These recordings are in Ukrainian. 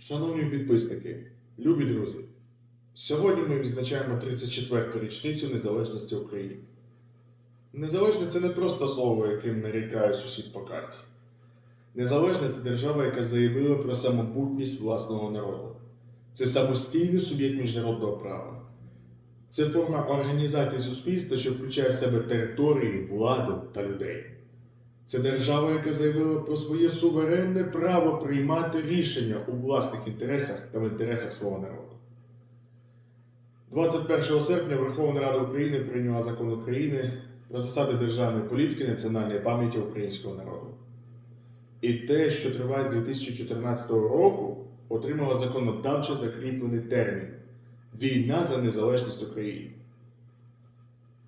Шановні підписники, любі друзі, сьогодні ми відзначаємо 34-ту річницю незалежності України. Незалежне це не просто слово, яким нарікає сусід по карті. Незалежне це держава, яка заявила про самобутність власного народу. Це самостійний суб'єкт міжнародного права. Це форма організації суспільства, що включає в себе території, владу та людей. Це держава, яка заявила про своє суверенне право приймати рішення у власних інтересах та в інтересах свого народу. 21 серпня Верховна Рада України прийняла закон України про засади державної політики національної пам'яті українського народу. І те, що триває з 2014 року, отримало законодавчо закріплений термін Війна за незалежність України.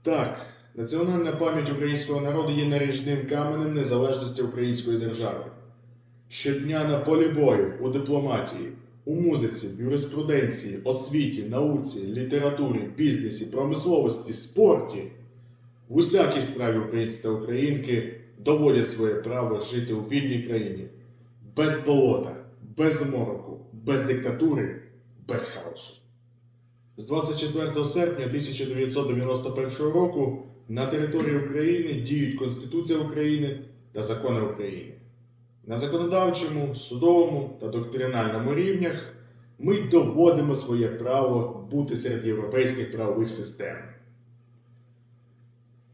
Так, національна пам'ять українського народу є наріжним каменем незалежності української держави. Щодня на полі бою, у дипломатії, у музиці, в юриспруденції, освіті, науці, літературі, бізнесі, промисловості, спорті, в усякій справі українці та українки доводять своє право жити у вільній країні без болота, без мороку, без диктатури, без хаосу. З 24 серпня 1991 року на території України діють Конституція України та закони України. На законодавчому, судовому та доктринальному рівнях ми доводимо своє право бути серед європейських правових систем.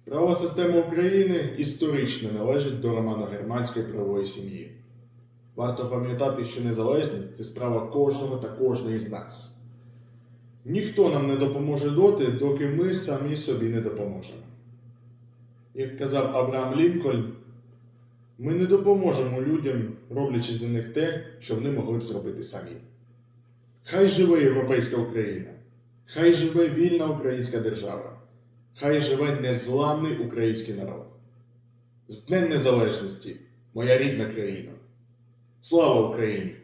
Правова система України історично належить до романо-германської правової сім'ї. Варто пам'ятати, що незалежність це справа кожного та кожної з нас. Ніхто нам не допоможе доти, доки ми самі собі не допоможемо. Як казав Авраам Лінкольн, ми не допоможемо людям, роблячи за них те, що вони могли б зробити самі. Хай живе європейська Україна, хай живе вільна українська держава, хай живе незламний український народ. З Днем Незалежності, моя рідна країна. Слава Україні!